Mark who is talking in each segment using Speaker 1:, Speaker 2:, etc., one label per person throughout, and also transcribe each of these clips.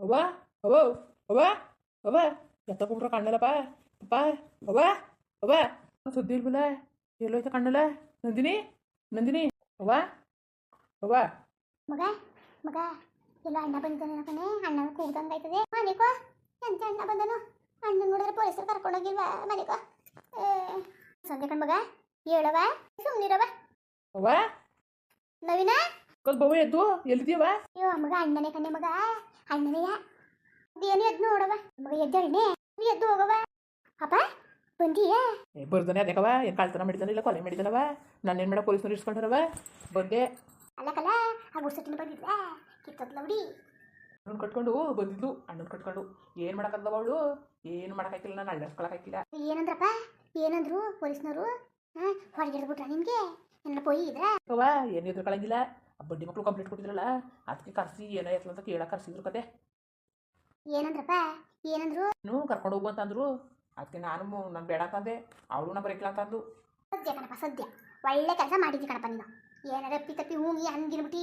Speaker 1: ಅವ್ವ ಅವ್ವ ಅವ್ವ ಅವ್ವ ಎತ್ತಕೊಂಡ್ರ ಕಣ್ಣಲ್ಲಪ್ಪ? ಅಪ್ಪ? ಅವ್ವ ಅವ್ವ ಸುದ್ದಿ ಇಲ್ವಲ್ಲ ಎಲ್ಲೋಯ್ತ ಕಣ್ಣಲ್ಲ? ನಂದಿನಿ? ನಂದಿನಿ? ಅವ್ವ ಅವ್ವ
Speaker 2: ಮಗ ಮಗ ಎಲ್ಲ ಅಣ್ಣ ಬಂದಿದ್ದಾನೆ ಕಣೆ. ಅಣ್ಣ ಕೂಗ್ದಂಗಾಯ್ತದೆ. ಮನೆಕೋ ಎಂತ ಅಣ್ಣ ಬಂದನು? ಅಣ್ಣ ನೋಡಿದ್ರೆ ಪೊಲೀಸರು ಕರ್ಕೊಂಡೋಗಿಲ್ವಾ? ಮನೆಕೋ ಸಂಜೆ ಕಣ್ ಮಗ ಹೇಳವ ಸುಮ್ಮನಿರವ
Speaker 1: ಅವ್ವ
Speaker 2: ನವೀನ?
Speaker 1: ಕಲ್ ಬವ ಎದ್ದು ಎಲ್ಲಿದ್ಯವ
Speaker 2: ಅಯ್ಯೋ ಮಗ ಅಣ್ಣನೇ ಕಣ್ಣೆ ಮಗ. ಅಣ್ಣನೆಯ ಏನು ಎದ್ದು ನೋಡವ ಮಗ ಎದ್ದಣ್ಣೆ ಎದ್ದು ಹೋಗವ ಅಪ್ಪ ಬಂದೀಯ?
Speaker 1: ಬರ್ದಾನೆ ಅದಕ್ಕವ ಏನು ಕಳ್ತನ ಮಾಡಿದಾನೆ ಇಲ್ಲ ಕೊಲೆ ಮಾಡಿದಾನವ ನಾನು ಏನು ಮಾಡ ಪೊಲೀಸ್ನವ್ರು ಇಸ್ಕೊಂಡಾರವ? ಬಂದೆ
Speaker 2: ಅಲ್ಲ ಕಲ ಆ ಗುಡ್ಸಟ್ಟಿನ ಬಂದಿದ್ಲ? ಕಿತ್ತದ್ಲ ಬಿಡಿ
Speaker 1: ಅಣ್ಣನ ಕಟ್ಕೊಂಡು ಬಂದಿದ್ದು ಅಣ್ಣನ ಕಟ್ಕೊಂಡು. ಏನು ಮಾಡೋಕ್ಕಲ್ಲ ಅವಳು? ಏನು ಮಾಡೋಕ್ಕಾಗಿಲ್ಲ ನಾನು ಅಳ್ಳಸ್ಕೊಳಕ್ಕಾಗಿಲ್ಲ
Speaker 2: ಏನಂದ್ರಪ್ಪ? ಏನಂದ್ರು ಪೊಲೀಸ್ನವರು? ಹಾಂ ಹೊರಗಿಡ್ಬಿಟ್ರ ನಿಮಗೆ? ಎಲ್ಲ ಪೋಯಿ ಇದ್ರ?
Speaker 1: ಅವ್ವ ಏನು ಎದುರ್ಕೊಳಂಗಿಲ್ಲ? ಆ ಬಡ್ಡಿ ಮಕ್ಕಳು ಕಂಪ್ಲೀಟ್ ಕೊಟ್ಟಿದ್ರಲ್ಲ ಅದಕ್ಕೆ ಕರ್ಸಿ ಏನಾಯ್ತು ಅಂತ ಕೇಳಕ್ಕೆ ಕರ್ಸಿದ್ರು ಕತೆ.
Speaker 2: ಏನಂದ್ರಪ್ಪ? ಏನಂದ್ರು?
Speaker 1: ನೀವು ಕರ್ಕೊಂಡು ಹೋಗು ಅಂತಂದ್ರು. ಅದಕ್ಕೆ ನಾನು ನಾನು ಬೇಡ ಅಂತಂದೆ. ಅವಳು ನಾ ಬರೀಕಿಲ್ಲ ಅಂತಂದು
Speaker 2: ಸದ್ಯ ಕಣಪ್ಪ ಸದ್ಯ. ಒಳ್ಳೆ ಕೆಲಸ ಮಾಡಿದ್ದಿ ಕಣಪ್ಪ ನೀನು. ಏನಾರ ಅಪ್ಪಿ ತಪ್ಪಿ ಹೂಗಿ ಹಂಗಿರ್ಬಿಟ್ಟು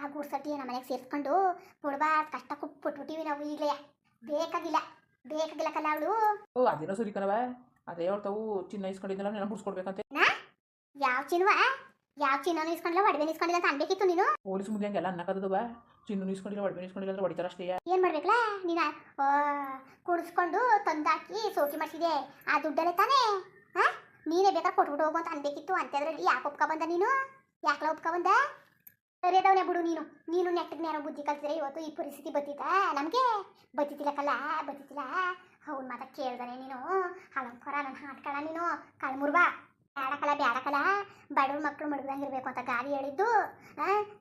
Speaker 2: ಆ ಗೂಡ್ಸಟ್ಟಿ ನಮ್ಮ ಮನೆಗೆ ಸೇರಿಸ್ಕೊಂಡು ಕೊಡ್ಬಾರ್ದು ಕಷ್ಟ ಕೊಟ್ಬಿಟ್ಟಿವಿ ನಾವು ಈಗಲೇ. ಬೇಕಾಗಿಲ್ಲ ಬೇಕಾಗಿಲ್ಲ ಕಲ್ಲ ಅವಳು.
Speaker 1: ಓ ಅದೇನೋ ಸರಿ ಕಣವ ಅದೇ ಹೇಳ್ತಾವು ಚಿನ್ನ ಇಸ್ಕೊಂಡಿದ್ದಲ್ಲ ನಾನು ಬಿಡ್ಸ್ಕೊಡ್ಬೇಕಂತೆ
Speaker 2: ಯಾವ ಚಿನ್ವ? ಯಾವ ಚಿನ್ನ ಇಸ್ಕೊಂಡಿಲ್ಲ ಒಡವೆ ಇಸ್ಕೊಂಡಿಲ್ಲ ಅಂತ ಅನ್ಬೇಕಿತ್ತು ನೀನು?
Speaker 1: ಪೊಲೀಸ್ ಮುಂದೆ ಹಂಗೆಲ್ಲ ಬಾ. ಚಿನ್ನ ಇಸ್ಕೊಂಡಿಲ್ಲ ಒಡವೆ ಇಸ್ಕೊಂಡಿಲ್ಲ ಅಂದ್ರೆ ಹೊಡಿತಾರ ಅಷ್ಟೇ.
Speaker 2: ಏನು ಮಾಡ್ಬೇಕಲ್ಲ ನೀನು ಕುಡಿಸ್ಕೊಂಡು ತಂದಾಕಿ ಸೋಕಿ ಮಾಡಿಸಿದೆ. ಆ ದುಡ್ಡಲ್ಲೇ ತಾನೇ? ಹಾಂ ನೀನೇ ಬೇಕಾದ್ರೆ ಕೊಟ್ಬಿಟ್ಟು ಹೋಗು ಅಂತ ಅನ್ಬೇಕಿತ್ತು. ಅಂತದ್ರಲ್ಲಿ ಯಾಕೆ ಒಪ್ಕೊ ಬಂದ ನೀನು? ಯಾಕಲ ಒಪ್ಕೊ ಬಂದ? ಸರಿ ಅದಾವನೆ ಬಿಡು ನೀನು. ನೀನು ನೆಟ್ಟಗೆ ನೇರ ಬುದ್ಧಿ ಕಲ್ತಿದ್ರೆ ಇವತ್ತು ಈ ಪರಿಸ್ಥಿತಿ ಬತ್ತಿತಾ ನಮಗೆ? ಬತ್ತಿತಿಲ್ಲಕ್ಕಲ್ಲ ಬತ್ತಿತಿಲ್ಲ ಅವ್ನ ಮಾತ ಕೇಳ್ದಾನೆ ನೀನು. ಹಳಂಕರ ನನ್ನ ಹಾಟ್ಕಳ ನೀನು. ಕಳ್ಮುರ್ಬಾ ಬ್ಯಾಡಕಲ್ಲ ಬ್ಯಾಡಕಲ್ಲ, ಬಡವ್ರ ಮಕ್ಕಳು ಇರಬೇಕು ಅಂತ ಗಾಡಿ ಹೇಳಿದ್ದು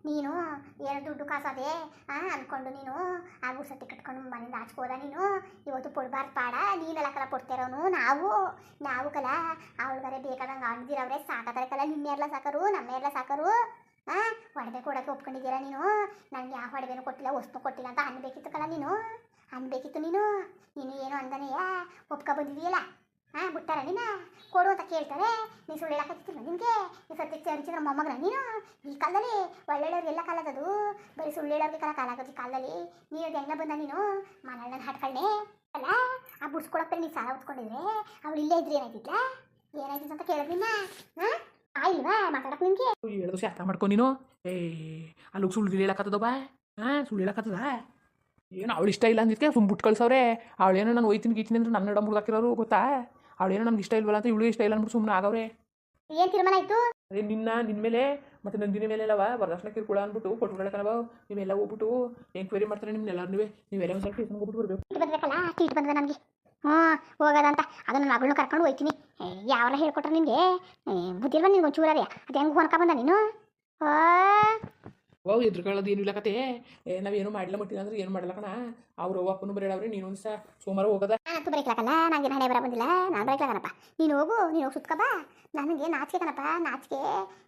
Speaker 2: ನೀನು ಏನು ದುಡ್ಡು ಕಾಸದೆ ಅಂದ್ಕೊಂಡು ನೀನು ಆ ಗುಡ್ಸಟ್ಟಿ ಕಟ್ಕೊಂಡು ಮನೆಯಿಂದ ಆಚ್ಕೋದ ನೀನು, ಇವತ್ತು ಪೊಡ್ಬಾರ್ದು ಪಾಡ, ನೀನೆಲ್ಲ ಕಲ ಕೊಡ್ತಿರೋನು ನಾವು ನಾವು ಕಲ ಅವಳಿಗಾರೆ ಬೇಕಾದಂಗೆ ಅಣ್ದಿರವ್ರೆ ಸಾಕತಾರೆ ಕಲ ನಿನ್ನೆಲ್ಲ ಸಾಕರು ನಮ್ಮೆಲ್ಲ ಸಾಕರು, ಆ, ಒಡವೆ ಕೊಡೋಕೆ ಒಪ್ಕೊಂಡಿದ್ದೀರಾ ನೀನು? ನನಗೆ ಯಾವ ಒಡವೆನೂ ಕೊಟ್ಟಿಲ್ಲ, ವಸ್ತು ಕೊಟ್ಟಿಲ್ಲ ಅಂತ ಅನ್ಬೇಕಿತ್ತು ಕಲ ನೀನು, ಅನ್ಬೇಕಿತ್ತು ನೀನು ನೀನು ಏನು ಅಂದನೆಯ? ಒಪ್ಕೊ ಬಂದಿದೆಯಲ್ಲ ಹಾಂ ಬಿಟ್ಟಾರ ನೀನು ಕೊಡು ಅಂತ ಕೇಳ್ತಾರೆ. ನೀನು ಸುಳ್ಳು ಹೇಳಕತ್ತಿಲ್ಲ ನಿನಗೆ? ನೀ ಸತ್ಯ ಚರಿಚಿದ್ರ ಮೊಮ್ಮಗನ? ನೀನು? ಈ ಕಾಲದಲ್ಲಿ ಒಳ್ಳೊಳ್ಳೆಯವ್ರು ಎಲ್ಲ ಕಾಲದದು. ಬರೀ ಸುಳ್ಳು ಹೇಳೋರಿಗೆ ಕಾಲ ಕಾಲ ಈ ಕಾಲದಲ್ಲಿ. ನೀನು ಹೆಂಗ ಬಂದ ನೀನು? ಮನೆಯಲ್ಲಿ ನಾನು ಹಾಡ್ಕೊಳ್ಳೆ ಅಲ್ಲ, ಆ ಬುಡ್ಸ್ಕೊಳಕ್ಕೆ ನೀನು ಸಾಲ ಹೊತ್ಕೊಂಡಿದ್ರೆ ಅವಳು ಇಲ್ಲೇ ಇದ್ರೆ ಏನಾಯ್ತಿಲ್ಲ ಏನಾಯ್ತಿತ್ತು ಅಂತ ಕೇಳಿದ್ನಿನ್ನ ಹಾಂ? ಆಯ್ಲ್ವಾ ಮಾತಾಡಕ್ಕೆ ನಿನಗೆ?
Speaker 1: ಹೇಳಿದ್ರು ಅರ್ಥ ಮಾಡ್ಕೊ ನೀನು. ಏ ಅಲ್ಲಿ ಸುಳ್ಳು ಹೇಳಕತ್ತದವ ಹಾಂ, ಸುಳ್ಳು ಹೇಳಕತ್ತದ ಏನು ಅವಳು ಇಷ್ಟ ಇಲ್ಲ ಅಂದಿದ್ದೆ ಸುಮ್ಮ ಬಿಟ್ಟು ಕಳ್ಸವ್ರೆ ಅವಳೇನೋ ನಾನು ಒಯ್ತೀನಿ ಗೀತೀನಿ ಅಂದ್ರೆ ನನ್ನ ನಡ ಮುಗ್ದಾಕಿರೋರು ಗೊತ್ತಾ? ಅವಳೇನೋ ನಮ್ಗೆ ಇಷ್ಟ ಇಲ್ವಲ್ಲ ಅಂತ ಇವಳು ಇಷ್ಟ ಇಲ್ಲ ಅಂದ್ಬಿಟ್ಟು ಸುಮ್ಮನೆ ಆಗವ್ರೆ.
Speaker 2: ಏನು ತೀರ್ಮಾನ ಆಯಿತು?
Speaker 1: ಅದೇ ನಿನ್ನ ನಿನ್ನ ಮೇಲೆ ಮತ್ತು ನಂದಿನ ಮೇಲೆ ಎಲ್ಲವ ವರದಕ್ಷಿಣ ಕಿರುಕುಳ ಅಂದ್ಬಿಟ್ಟು ಕೊಟ್ಬಿಡಕನವ ನೀವೆಲ್ಲ ಹೋಗ್ಬಿಟ್ಟು ಎಂಕ್ವೈರಿ ಮಾಡ್ತಾರೆ ನಿಮ್ನೆಲ್ಲರೂ ನೀವೇ ನೀವೆಲ್ಲ ಒಂದು ಸ್ವಲ್ಪ ಟೇಷನ್ಗೆ ಹೋಗ್ಬಿಟ್ಟು ಬರಬೇಕು.
Speaker 2: ಸೀಟ್ ಬಂದ್ಬೇಕಲ್ಲ ಸೀಟ್ ಬಂದ್ರೆ ನನಗೆ ಹ್ಞೂ ಹೋಗೋದಂತ ಅದು ನನ್ನ ಮಗಳನ್ನ ಕರ್ಕೊಂಡು ಹೋಯ್ತೀನಿ. ಯಾವರ ಹೇಳ್ಕೊಟ್ರೆ ನಿನಗೆ ಬುದ್ಧಿ ನಿನ್ಗೆ ಒಂಚೂರ ಒಂಚೂರೇ ಅದು ಹೆಂಗೆ ಹೊನ್ಕೊಂಬಂದ ಬಂದ ನೀನು? ಆ
Speaker 1: ಓ ಎದುರುಗಳದು ಏನು ಇಲ್ಲ ಕತೆ ನಾವೇನು ಮಾಡಲ ಮಟ್ಟಿಲ್ಲ ಅಂದ್ರೆ ಏನು ಮಾಡಲ್ಲ ಕಣ? ಅವ್ರು ಅಪ್ಪನು ಬರೇಳವ್ರೆ ನೀನು ಒಂದ್ಸ ಸೋಮವಾರ ಹೋಗದ.
Speaker 2: ನಾನು ಬರೀಕ್ಲಕ್ಕಲ್ಲ ನನಗೆ ಹಣೆ ಬರ ಬಂದಿಲ್ಲ ನಾನು ಬರೀಕ್ಲಕನಪ್ಪ ನೀನು ಹೋಗು ನೀನು ಹೋಗಿ ಸುತ್ಕ ಬಾ. ನನಗೆ ನಾಚಿಕೆ ಕಣಪ್ಪ ನಾಚಿಕೆ.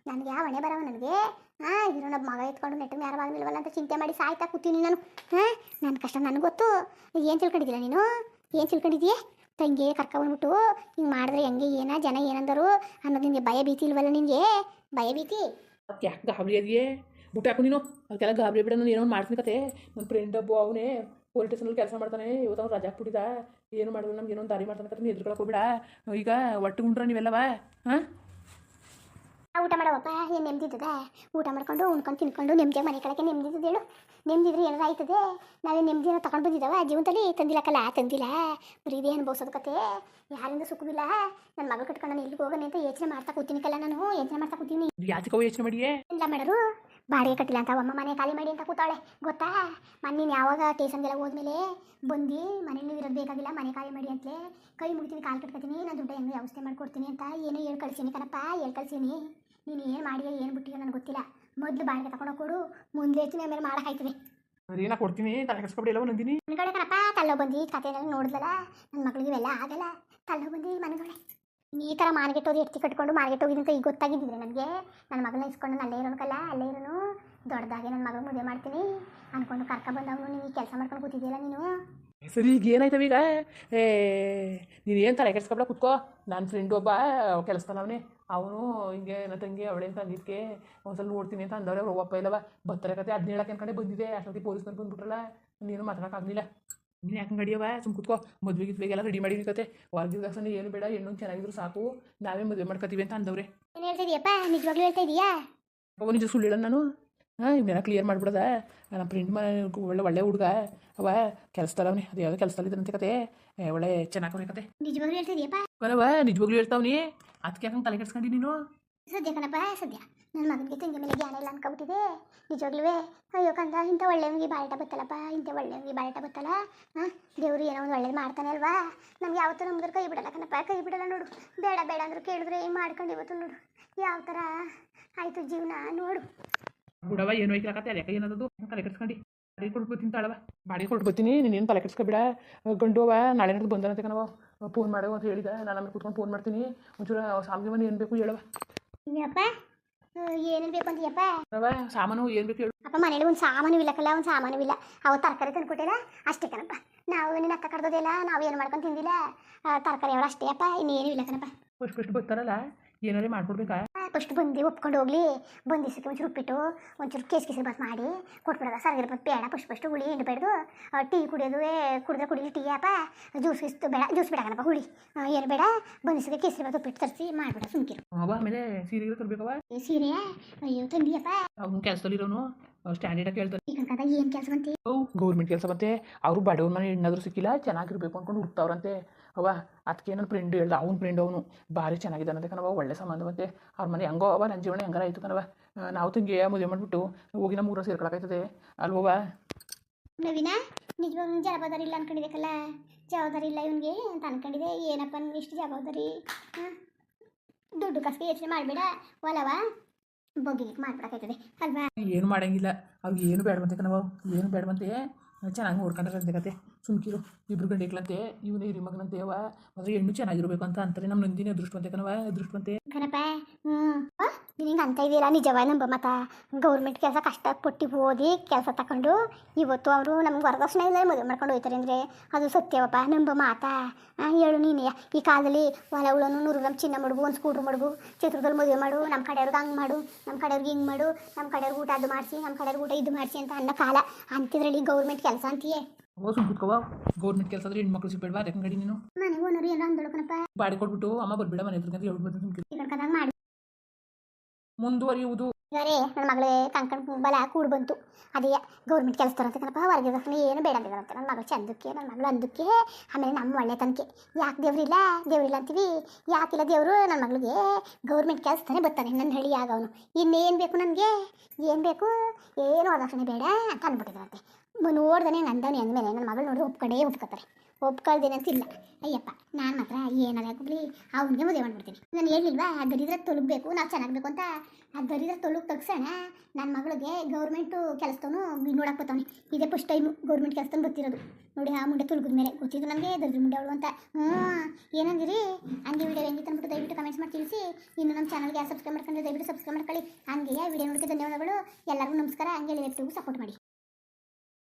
Speaker 2: ನನಗೆ ಯಾವ ಹಣೆ ಬರವ ನನಗೆ? ಹಾಂ ಇರೋ ನಮ್ಮ ಮಗ ಎತ್ಕೊಂಡು ನೆಟ್ಟು ಯಾರು ಆಗಲಿಲ್ವಲ್ಲ ಅಂತ ಚಿಂತೆ ಮಾಡಿ ಸಾಯ್ತಾ ಕೂತೀನಿ ನಾನು. ಹಾಂ ನನ್ನ ಕಷ್ಟ ನನಗೆ ಗೊತ್ತು. ಏನು ತಿಳ್ಕೊಂಡಿದ್ದಿಲ್ಲ ನೀನು? ಏನು ತಿಳ್ಕೊಂಡಿದ್ದೀಯ? ತಂಗಿ ಕರ್ಕೊಂಡ್ಬಿಟ್ಟು ಹಿಂಗೆ ಮಾಡಿದ್ರೆ ಹೆಂಗೆ ಏನ ಜನ ಏನಂದರು ಅನ್ನೋದು ನಿನಗೆ ಭಯ ಭೀತಿ ಇಲ್ವಲ್ಲ ನಿನಗೆ? ಭಯ ಭೀತಿ?
Speaker 1: ಯಾಕೆ ಗಾಬರಿ ಅದೆಯೇ. ಬುಟ್ಟು ಹಾಕು ನೀನು. ಅದಕ್ಕೆಲ್ಲ ಗಾಬರಿ ಬಿಡ ನಾನು ಏನೋ ಮಾಡ್ತೀನಿ ಕತೆ. ನನ್ನ ಫ್ರೆಂಡ್ ಒಬ್ಬ ಅವನೇ ಪೊಲೀಸ್ ಸ್ಟೇಷನಲ್ಲಿ ಕೆಲಸ ಮಾಡ್ತಾನೆ. ಇವತ್ತು ಅವ್ನು ರಜಾ ಹಾಕ್ಬಿಟ್ಟಿದ್ದ ಏನು ಮಾಡಿದ್ರು ನಮ್ಗೆ ಏನೋ ದಾರಿ ಮಾಡ್ತಾನೆ ಕತೆ. ನೀನು ಎದ್ರುಕೊಳಕ್ಕೆ ಹೋಗ್ಬೇಡ. ಈಗ ಒಟ್ಟು ಉಂಡ್ರ ನೀವೆಲ್ಲವ? ಹಾಂ?
Speaker 2: ಊಟ ಮಾಡವಪ್ಪ ಏನು ನೆಮ್ಮದಿದ್ದದ ಊಟ ಮಾಡ್ಕೊಂಡು ಉಣ್ಕೊಂಡು ತಿನ್ಕೊಂಡು ನೆಮ್ಮದಿಯಾಗಿ ಮನೆ ಕಳಕ್ಕೆ ನೆಮ್ಮದಿದ್ದದ ಹೇಳು. ನೆಮ್ಮದಿದ್ರೆ ಏನಾರ ಆಯ್ತದೆ? ನಾವೇ ನೆಮ್ಮದಿನ ತಗೊಂಡು ಬಂದಿದ್ದಾವ? ಜೀವನದಲ್ಲಿ ತಂದಿಲ್ಲಕ್ಕಲ್ಲ ತಂದಿಲ್ಲ. ಬರೀ ಇದೇ ಅನುಭವಿಸೋದು ಕತೆ. ಯಾರಿಂದ ಸುಖವಿಲ್ಲ? ನನ್ನ ಮಗಳು ಕಟ್ಕೊಂಡು ನಾನು ಎಲ್ಲಿಗೆ ಹೋಗೋಣ ಅಂತ ಯೋಚನೆ ಮಾಡ್ತಾ ಕೂತೀನಿ ಕಲ್ಲ ನಾನು. ಯೋಚನೆ ಮಾಡ್ತಾ ಕೂತೀನಿ.
Speaker 1: ಯೋಚನೆ ಮಾಡಿಯೇ?
Speaker 2: ಇಲ್ಲ ಮಾಡೋರು? ಬಾಡಿಗೆ ಕಟ್ಟಿಲ್ಲ ಅಂತ ಅಮ್ಮ ಮನೆ ಖಾಲಿ ಮಾಡಿ ಅಂತ ಕೂತಾಳೆ. ಗೊತ್ತಾ? ಮೊನ್ನೆ ಯಾವಾಗ ಟೇಷನ್ಗೆಲ್ಲ ಹೋದ್ಮೇಲೆ ಬಂದು ಮನೇಲಿ ಇರೋದು ಬೇಕಾಗಿಲ್ಲ ಮನೆ ಖಾಲಿ ಮಾಡಿ ಅಂತಲೇ ಕೈ ಮುಗಿತೀನಿ ಕಾಲು ಕಟ್ಕೊತೀನಿ ನಾನು ದುಡ್ಡು ಹೆಂಗೆ ವ್ಯವಸ್ಥೆ ಮಾಡ್ಕೊಡ್ತೀನಿ ಅಂತ ಏನು ಹೇಳಿ ಕಳ್ಸೀನಿ ಕಣಪ್ಪ ಹೇಳಿ ಕಳ್ಸೀನಿ. ನೀನು ಏನು ಮಾಡಿಯೋ ಏನು ಬಿಟ್ಟಿಯೋ ನನಗೆ ಗೊತ್ತಿಲ್ಲ. ಮೊದಲು ಬಾಡಿಗೆ ತಗೊಂಡೋಗಿ ಕೊಡು ಮುಂದೆ ಹೆಚ್ಚಿನ ಆಮೇಲೆ ಮಾಡೋಕ್ಕಾಯ್ತದೆ
Speaker 1: ಏನ ಕೊಡ್ತೀನಿ ತಲೆ ಕೆಸ್ಕೊಬಿಡಿ ಎಲ್ಲ ನಂದಿನಿ.
Speaker 2: ಮನೆಗಡೆ ಕಣಪ್ಪ ತಲ್ಲೋ ಬಂದು ಕತೆ ನೋಡಿದ್ಲಲ್ಲ? ನನ್ನ ಮಗಳಿಗೆ ಇವೆಲ್ಲ ಆಗಲ್ಲ. ತಲ್ಲೋ ಬಂದು ಮನೆಗಡೆ ಈ ಥರ ಹೋಗಿ ಎತ್ತಿ ಕಟ್ಕೊಂಡು ಮಾರ್ಕೆಟ್ ಹೋಗಿದ್ದಂತ ಈಗ ಗೊತ್ತಾಗಿದ್ದಿದ್ರೆ ನನಗೆ. ನನ್ನ ಮಗನ ಇಸ್ಕೊಂಡು ಅಲ್ಲೇ ಇರೋನಕಲ್ಲ ಅಲ್ಲೇ ಇರೋನು. ದೊಡ್ಡದಾಗಿ ನನ್ನ ಮಗನ ಮದುವೆ ಮಾಡ್ತೀನಿ ಅನ್ಕೊಂಡು ಕರ್ಕ ಬಂದವನು. ನೀನು ಕೆಲಸ ಮಾಡ್ಕೊಂಡು ಕೂತಿದ್ದೀಯಲ್ಲ ನೀನು?
Speaker 1: ಸರಿ, ಈಗ ಏನಾಯ್ತವ ಈಗ? ಏ, ನೀನು ಏನು ತಲೆ ಕೆಡ್ಸ್ಕೊಬ್ಲ ಕುತ್ಕೋ. ನನ್ನ ಫ್ರೆಂಡ್ ಒಬ್ಬ ಕೆಲಸದಲ್ಲ ಅವನೇ. ಹಿಂಗೆ ನನ್ನ ತಂಗಿ, ಅವಳೇ ಅಂತ ಅಂದಿದ್ದಕ್ಕೆ ಒಂದ್ಸಲ ನೋಡ್ತೀನಿ ಅಂತ ಅಂದವ್ರೆ. ಅವ್ರ ಒಪ್ಪ ಇಲ್ಲವ, ಬರ್ತಾರೆ ಕತೆ. ಅದನ್ನ ಹೇಳಕ್ಕೆ ಅನ್ಕೊಂಡೆ ಬಂದಿದೆ ಅಷ್ಟೊತ್ತಿಗೆ ಪೊಲೀಸ್ನವ್ರು ಬಂದ್ಬಿಟ್ರಲ್ಲ. ನೀನು ಮಾತಾಡೋಕ್ಕಾಗಲಿಲ್ಲ ನೀನು ಯಾಕೆ ಗಡಿಯವ ಸುಮ್ ಕುತ್ಕೋ. ಮದುವೆ ಗಿದ್ವೆಗೆಲ್ಲ ರೆಡಿ ಮಾಡಿ ಕತೆ ಹೊರಗಿದ ಏನು ಬೇಡ ಹೆಣ್ಣು ಚೆನ್ನಾಗಿದ್ರು ಸಾಕು. ನಾವೇ ಮದುವೆ ಮಾಡ್ಕೋತೀವಿ ಅಂತ ಅಂದವ್ರೆ.
Speaker 2: ಏನು ಹೇಳ್ತಾ ಇದೀಯಪ್ಪ? ನಿಜವಾಗ್ಲೂ ಹೇಳ್ತಾ ಇದೀಯಾ?
Speaker 1: ನಿಜ ಸುಳ್ಳು ಹೇಳೋಣ ನಾನು? ಹಾಂ ಇವನ್ನೆಲ್ಲ ಕ್ಲಿಯರ್ ಮಾಡ್ಬಿಡದ? ನಮ್ಮ ಫ್ರೆಂಡ್ ಮನೆ ಒಳ್ಳೆ ಒಳ್ಳೆ ಹುಡುಗ. ಅವ ಕೆಲಸದಲ್ಲವನಿ ಅದು ಯಾವುದೋ ಕೆಲಸದಲ್ಲಿದ್ದಂತೆ ಕತೆ. ಏ, ಒಳ್ಳೆ ಚೆನ್ನಾಗಿ ಕತೆ.
Speaker 2: ನಿಜವಾಗ್ಲೂ ಹೇಳ್ತಿದ್ಯಪ್ಪ
Speaker 1: ಬರವ ನಿಜವಾಗ್ಲೂ ಹೇಳ್ತಾವ್ನಿ. ಅದಕ್ಕೆ ಯಾಕಂಗೆ ತಲೆ ಕೆಡ್ಸ್ಕೊಂಡಿ ನೀನು?
Speaker 2: ಸದ್ಯ ಕಣಪ್ಪ ಸದ್ಯ. ನನ್ನ ಮಗನಿಗೆ ತಂಗಿ ಮೇಲೆ ಜ್ಞಾನ ಇಲ್ಲ ಅನ್ಕೊಬಿಟ್ಟಿದೆ. ನಿಜವಾಗ್ಲೂ ಅಯ್ಯೋ ಕಂದ ಇಂಥ ಒಳ್ಳೆಯವ್ನಿಗೆ ಬಾಳಟ ಬತ್ತಲ್ಲಪ್ಪ ಇಂಥ ಒಳ್ಳೆಯವ್ನಿಗೆ ಬಾಳಟ ಬತ್ತಲ್ಲ? ಹಾಂ? ದೇವ್ರು ಏನೋ ಒಂದು ಒಳ್ಳೇದು ಮಾಡ್ತಾನೆ ಅಲ್ವಾ? ನಮ್ಗೆ ಯಾವತ್ತೂ ನಮ್ಗೆ ಕೈ ಬಿಡಲ್ಲ ಕಣಪ್ಪ ಕೈ ಬಿಡಲ್ಲ ನೋಡು. ಬೇಡ ಬೇಡ ಅಂದ್ರೆ ಕೇಳಿದ್ರೆ ಏನು ಮಾಡ್ಕೊಂಡು ಇವತ್ತು ನೋಡು. ಯಾವ ಥರ ಆಯಿತು ಜೀವನ ನೋಡು.
Speaker 1: ಬಿಡವ ಏನು ಐಕಿಲ್ಲ ಕತೆ ಯಾಕೆ ಏನದು ತಲೆ ಕೆಡ್ಸ್ಕೊಂಡು. ಬಾಡಿ ಕೊಟ್ಬಿಡ್ತೀನಿ ತಾಳವ ಬಾಡಿ ಕೊಟ್ಬಿಡ್ತೀನಿ ನೀನೇನು ತಲೆ ಕೆಡ್ಸ್ಕೊಬೇಡ. ಗಂಡು ಅವ ನಾಳೆ ನಡೆದು ಬಂದನಂತೆ ಕಣವ ಫೋನ್ ಮಾಡೋ ಅಂತ ಹೇಳಿದ ನಾನು ಆಮೇಲೆ ಕೂತ್ಕೊಂಡು ಫೋನ್ ಮಾಡ್ತೀನಿ. ಒಂಚೂರು ಮನೆ ಏನು ಬೇಕು ಹೇಳವ
Speaker 2: ಇನ್ನಪ್ಪ ಏನೇನು ಬೇಕು ಅಂತೀಯಪ್ಪ
Speaker 1: ಅವ ಸಾಮಾನು ಏನು ಬೇಕು ಹೇಳು.
Speaker 2: ಅಪ್ಪ ಮನೇಲಿ ಒಂದು ಸಾಮಾನು ಇಲ್ಲಕ್ಕಲ್ಲ ಒಂದು ಸಾಮಾನು ಇಲ್ಲ. ಅವ ತರಕಾರಿ ತಂದ್ಕೊಟ್ಟಿಲ್ಲ ಅಷ್ಟೇ ಕಣಪ್ಪ. ನಾವು ನಿನ್ನ ಅಕ್ಕ ಕಡ್ದೋದಿಲ್ಲ ನಾವು ಏನು ಮಾಡ್ಕೊಂಡು ತಿಂದಿಲ್ಲ? ತರಕಾರಿ ಅವಳು ಅಷ್ಟೇ ಅಪ್ಪ ಇನ್ನೇನು ಇಲ್ಲ ಕಣಪ್ಪ.
Speaker 1: ಫಸ್ಟ್ ಬರ್ತಾರಲ್ಲ ಏನಾರೇ ಮಾಡ್ಕೊಡ್ಬೇಕಾ?
Speaker 2: ಫಸ್ಟ್ ಬಂದು ಒಪ್ಕೊಂಡು ಹೋಗ್ಲಿ. ಬಂದಿಸಕ್ಕೆ ಒಂಚೂರು ಉಪ್ಪಿಟ್ಟು ಒಂಚೂರು ಕೇಸ್ ಕೇಸರಿ ಬಾತ್ ಮಾಡಿ ಕೊಟ್ಬಿಡೋದ. ಸರ್ಗಿರ ಬಾತ್ ಬೇಡ ಫಸ್ಟ್ ಫಸ್ಟ್ ಹುಳಿ ಹಿಂಡ್ಬೇಡ್ದು ಟೀ ಕುಡಿಯೋದು ಏ, ಕುಡಿದ್ರೆ ಕುಡಿಲಿ ಟೀ ಅಪ್ಪ ಜ್ಯೂಸ್ ಇಸ್ತು ಬೇಡ ಜ್ಯೂಸ್ ಬೇಡ ಹುಳಿ. ಏನ್ ಬೇಡ. ಬಂದಿಸಕ್ಕೆ ಕೇಸರಿ ಬಾತ್ ಉಪ್ಪಿಟ್ಟು ತರಿಸಿ ಮಾಡ್ಬಿಡ ಸುಮ್ಕಿರು.
Speaker 1: ಅವ ಆಮೇಲೆ ಸೀರೆ ತರ್ಬೇಕವ
Speaker 2: ಸೀರೆ? ಅಯ್ಯೋ ತಂದಿಯಪ್ಪ
Speaker 1: ಅವ್ನು ಕೆಲಸದಲ್ಲಿರೋನು ಸ್ಟ್ಯಾಂಡರ್ಡ್ ಹೇಳ್ತಾನೆ
Speaker 2: ಈಗ ಕದ ಏನು ಕೆಲಸ ಬಂತಿ
Speaker 1: ಓ ಗೌರ್ಮೆಂಟ್ ಕೆಲಸ ಬಂತೆ ಅವರು ಬಡವ್ರ ಮನೆ ಹೆಣ್ಣಾದ್ರೂ ಸಿಕ್ಕಿಲ್ಲ ಚೆನ್ನಾಗಿರ್ಬೇಕು ಅಂದ್ಕೊಂಡು ಹುಡ್ತಾವ್ರಂತೆ ಅವ ಅದಕ್ಕೆ ಏನೋ ಫ್ರೆಂಡ್ ಹೇಳ್ದ. ಅವ್ನ ಪ್ರಿಂಟ್ ಅವನು ಭಾರಿ ಅಂತ ಕಣವ ಒಳ್ಳೆ ಸಂಬಂಧ ಮತ್ತೆ ಅವ್ರ ಮನೆ ಹೆಂಗೋ ಅವ ನನ್ನ ಜೀವನ ಹೆಂಗಾರ ಆಯಿತು ಕಣವ ನಾವು ತಂಗಿ ಮದುವೆ ಮಾಡಿಬಿಟ್ಟು ಹೋಗಿ ನಮ್ಮ ಊರ ಸೇರ್ಕೊಳಕಾಯ್ತದೆ. ಅಲ್ವವ
Speaker 2: ನವೀನ ನಿಜವಾಗ್ಲೂ ಜವಾಬ್ದಾರಿ ಇಲ್ಲ ಅನ್ಕೊಂಡಿದ್ದಕ್ಕಲ್ಲ ಜವಾಬ್ದಾರಿ ಇಲ್ಲ ಇವನಿಗೆ ಅಂತ ಅನ್ಕೊಂಡಿದೆ ಏನಪ್ಪ ಇಷ್ಟು ಜವಾಬ್ದಾರಿ? ದುಡ್ಡು ಕಸ್ಗೆ ಯೋಚನೆ ಮಾಡಬೇಡ. ಒಲವ? ಬೊಗ್ಗಿಗೆ ಮಾಡ್ಬಿಡಕ್ಕಾಯ್ತದೆ ಅಲ್ವಾ?
Speaker 1: ಏನು ಮಾಡಂಗಿಲ್ಲ. ಅವ್ರಿಗೆ ಏನು ಬೇಡ ಮತ್ತೆ ಕಣವ ಏನು ಬೇಡ ಮತ್ತೆ ಚೆನ್ನಾಗಿ ನೋಡ್ಕೊಂಡ್ರೆ ಕತೆ. ಸುಮ್ಕಿರು ಇಬ್ರು ಗಂಡಿಕ್ಲಂತೆ ಇವನೇ ಹಿರಿ ಮಗನಂತೆ ಅವ ಹೆಣ್ಣು ಚೆನ್ನಾಗಿರ್ಬೇಕು ಅಂತ ಅಂತಾರೆ. ನಮ್ಮ ನಂದಿನಿ ಅದೃಷ್ಟವಂತೆ. ಕಣವ ಅದೃಷ್ಟವಂತೆ
Speaker 2: ನಿನಗೆ ಅಂತ ಇದೆಯಲ್ಲ, ನಿಜವ ನಂಬ ಮತ್ತ ಗೌರ್ಮೆಂಟ್ ಕೆಲಸ ಕಷ್ಟಪಟ್ಟು ಓದಿ ಕೆಲಸ ತಕೊಂಡು, ಇವತ್ತು ಅವರು ನಮ್ಗೆ ವರದಕ್ಷಿಣೆ ಇಲ್ಲ ಮದುವೆ ಮಾಡ್ಕೊಂಡು ಹೋಯ್ತಾರೆ ಅಂದರೆ ಅದು ಸತ್ಯವಪ್ಪ, ನಂಬ ಮಾತಾ. ಹೇಳು ನೀನೇ. ಈ ಕಾಲದಲ್ಲಿ ಹೊಲ ಉಳನು ನೂರು ಗ್ರಾಮ್ ಚಿನ್ನ ಮಡುಗು, ಒಂದು ಸ್ಕೂಟ್ರ್ ಮಡುಗು, ಚಿತ್ರದಲ್ಲಿ ಮದುವೆ ಮಾಡು ನಮ್ಮ ಕಡೆಯವ್ರಿಗೆ ಹಂಗೆ ಮಾಡು ನಮ್ಮ ಕಡೆಯವ್ರಿಗೆ ಹಿಂಗೆ ಮಾಡು ನಮ್ಮ ಕಡೆಯವ್ರಿಗೆ ಊಟ ಅದು ಮಾಡಿಸಿ ನಮ್ಮ ಕಡೆಯವ್ರಿಗೆ ಊಟ ಇದು ಮಾಡಿಸಿ ಅಂತ ಅನ್ನೋ ಕಾಲ. ಅಂತಿದ್ರಲ್ಲಿ ಗೌರ್ಮೆಂಟ್ ಕೆಲಸ ಅಂತೀಯೇ?
Speaker 1: ಅವ ಸುಮ್ ಕುತ್ಕೋವ ಗೌರ್ಮೆಂಟ್ ಕೆಲಸ ಆದ್ರೆ ಹೆಣ್ಮಕ್ಳು ಸಿಗ್ಬೇಡ್ವಾ ಅದಕ್ಕೆ ಗಡಿ ನೀನು.
Speaker 2: ಮನೆಗೆ ಓನರು ಏನೋ ಅಂದೊಳಕನಪ್ಪ
Speaker 1: ಬಾಡಿ ಕೊಟ್ಬಿಟ್ಟು ಅಮ್ಮ ಬರ್ಬೇಡ ಮನೆ ಎದುರ್ಗಂತ ಹೇಳ್ಬಿಟ್ಟು ಸುಮ್ಕಿರು.
Speaker 2: ಈ ಕಡ್ಕಂದಂಗೆ ಮಾಡಿ.
Speaker 1: ಮುಂದುವರಿಯುವುದು.
Speaker 2: ಇವರೇ ನನ್ನ ಮಗಳೇ ಕಂಕಣ ಬಲ ಕೂಡ ಬಂತು. ಅದೇ ಗೌರ್ಮೆಂಟ್ ಕೆಲಸ ತರಂತೆ ಕಣಪ್ಪ ಹೊರಗೆ ಏನು ಬೇಡ ಅಂದಿದ್ದಾರಂತೆ ನನ್ನ ಮಗಳು ಚಂದಕ್ಕೆ, ನನ್ನ ಮಗಳು ಅಂದಕ್ಕೆ, ಆಮೇಲೆ ನಮ್ಮ ಒಳ್ಳೆ ತನಕೆ ಯಾಕೆ ದೇವ್ರಿಲ್ಲ ದೇವ್ರಿಲ್ಲ ಅಂತೀವಿ. ಯಾಕಿಲ್ಲ ದೇವರು? ನನ್ನ ಮಗಳಿಗೆ ಗೌರ್ಮೆಂಟ್ ಕೆಲಸ ತಾನೇ ಬರ್ತಾನೆ. ನನ್ನ ಹಳ್ಳಿ ಆಗವನು ಇನ್ನೇನು ಬೇಕು ನನಗೆ? ಏನು ಬೇಕು? ಏನು ವರದಕ್ಷಿಣೆ ಬೇಡ ಅಂತ ಅಂದ್ಬಿಟ್ಟಿದ್ದಾರಂತೆ ನೋಡ್ದಾನೆ ನಂದವನಿ ಅಂದಮೇಲೆ ನನ್ನ ಮಗಳು ನೋಡಿದ್ರೆ ಒಪ್ಕೊಂಡೇ ಒಪ್ಕೋತಾರೆ. ಒಪ್ಕೊಳ್ದೇನೆ ಅಂತಿಲ್ಲ ಅಯ್ಯಪ್ಪ, ನಾನು ಮಾತ್ರ ಏನಾರ ಗುಬ್ಲಿ ಅವನಿಗೆ ಮದುವೆ ಮಾಡ್ಬಿಡ್ತೀನಿ. ನಾನು ಹೇಳಿಲ್ವಾ ಆ ದರಿದ್ರ ತೊಲಗಬೇಕು, ನಾವು ಚೆನ್ನಾಗಬೇಕು ಅಂತ? ಆ ದರಿದ್ರ ತೊಲಗ್ ತಗ್ಸೋಣ ನನ್ನ ಮಗಳಿಗೆ ಗೌರ್ಮೆಂಟು ಕೆಲಸದವನು ನೋಡಕ್ಕೆ ಬರ್ತಾನೆ ಇದೇ ಫಸ್ಟ್ ಟೈಮು ಗೌರ್ಮೆಂಟ್ ಕೆಲಸ ಗೊತ್ತಿರೋದು ನೋಡಿ, ಆ ಮುಂಡೆ ತುಳುಗಿದ ಮೇಲೆ. ಗೊತ್ತಿದ್ದು ನನಗೆ ದರಿದ್ರ ಮುಂಡೆ ಅವಳು ಅಂತ. ಹ್ಞೂ ಏನಂದಿರಿ? ಹಂಗೆ ವಿಡಿಯೋ ಹೆಂಗಿತ್ತು ಅಂದ್ಬಿಟ್ಟು ದಯವಿಟ್ಟು ಕಮೆಂಟ್ಸ್ ಮಾಡಿ ತಿಳಿಸಿ. ಇನ್ನು ನಮ್ಮ ಚಾನಲ್ಗೆ ಸಬ್ಸ್ಕ್ರೈಬ್ ಮಾಡ್ಕೊಂಡ್ರೆ ದಯವಿಟ್ಟು ಸಬ್ಸ್ಕ್ರೈಬ್ ಮಾಡ್ಕೊಳ್ಳಿ. ಹಂಗೆ ವಿಡಿಯೋ ನೋಡೋಕ್ಕೆ ಧನ್ಯವಾದಗಳು. ಎಲ್ಲರಿಗೂ ನಮಸ್ಕಾರ. ಹಂಗೆ ಲೆಫ್ಟಿಗೂ ಸಪೋರ್ಟ್ ಮಾಡಿ.